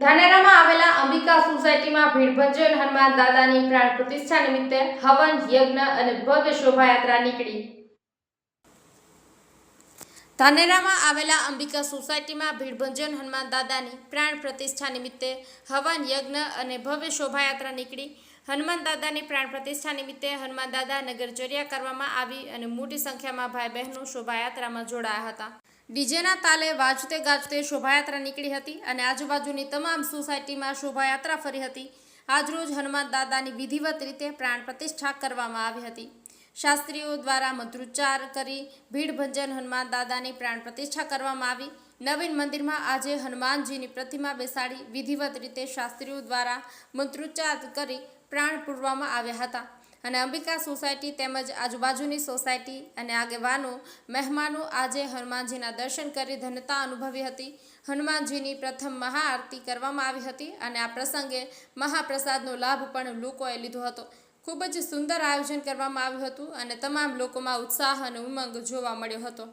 ધાનેરામાં આવેલા અંબિકા સોસાયટીમાં ભીડભંજન હનુમાન દાદાની પ્રાણ પ્રતિષ્ઠા નિમિત્તે હવન, યજ્ઞ અને ભવ્ય શોભાયાત્રા નીકળી. ધાનેરામાં આવેલા અંબિકા સોસાયટીમાં ભીડભંજન હનુમાન દાદાની પ્રાણ પ્રતિષ્ઠા નિમિત્તે હવન, યજ્ઞ અને ભવ્ય શોભાયાત્રા નીકળી. હનુમાન દાદાની પ્રાણ પ્રતિષ્ઠા નિમિત્તે હનુમાન દાદા નગરચર્યા કરવામાં આવી અને મોટી સંખ્યામાં ભાઈ બહેનો શોભાયાત્રામાં જોડાયા હતા. ડીજેના તાલે વાજતે ગાજતે શોભાયાત્રા નીકળી હતી અને આજુબાજુની તમામ સોસાયટીમાં શોભાયાત્રા ફરી હતી. આજરોજ હનુમાન દાદાની વિધિવત રીતે પ્રાણ પ્રતિષ્ઠા કરવામાં આવી હતી. શાસ્ત્રીઓ દ્વારા મંત્રોચ્ચાર કરી ભીડભંજન હનુમાન દાદાની પ્રાણ પ્રતિષ્ઠા કરવામાં આવી. નવીન મંદિરમાં આજે હનુમાનજીની પ્રતિમા બેસાડી વિધિવત રીતે શાસ્ત્રીઓ દ્વારા મંત્રોચ્ચાર કરી પ્રાણ પૂરવામાં આવ્યા હતા. અને અંબિકા સોસાયટી તેમજ આજુબાજુની સોસાયટી અને આગેવાનો મહેમાનો આજે હનુમાનજીના દર્શન કરી ધન્યતા અનુભવી હતી. હનુમાનજીની પ્રથમ મહાઆરતી કરવામાં આવી હતી અને આ પ્રસંગે મહાપ્રસાદનો લાભ પણ લોકોએ લીધો હતો. ખૂબ જ સુંદર આયોજન કરવામાં આવ્યું હતું અને તમામ લોકોમાં ઉત્સાહ અને ઉમંગ જોવા મળ્યો હતો.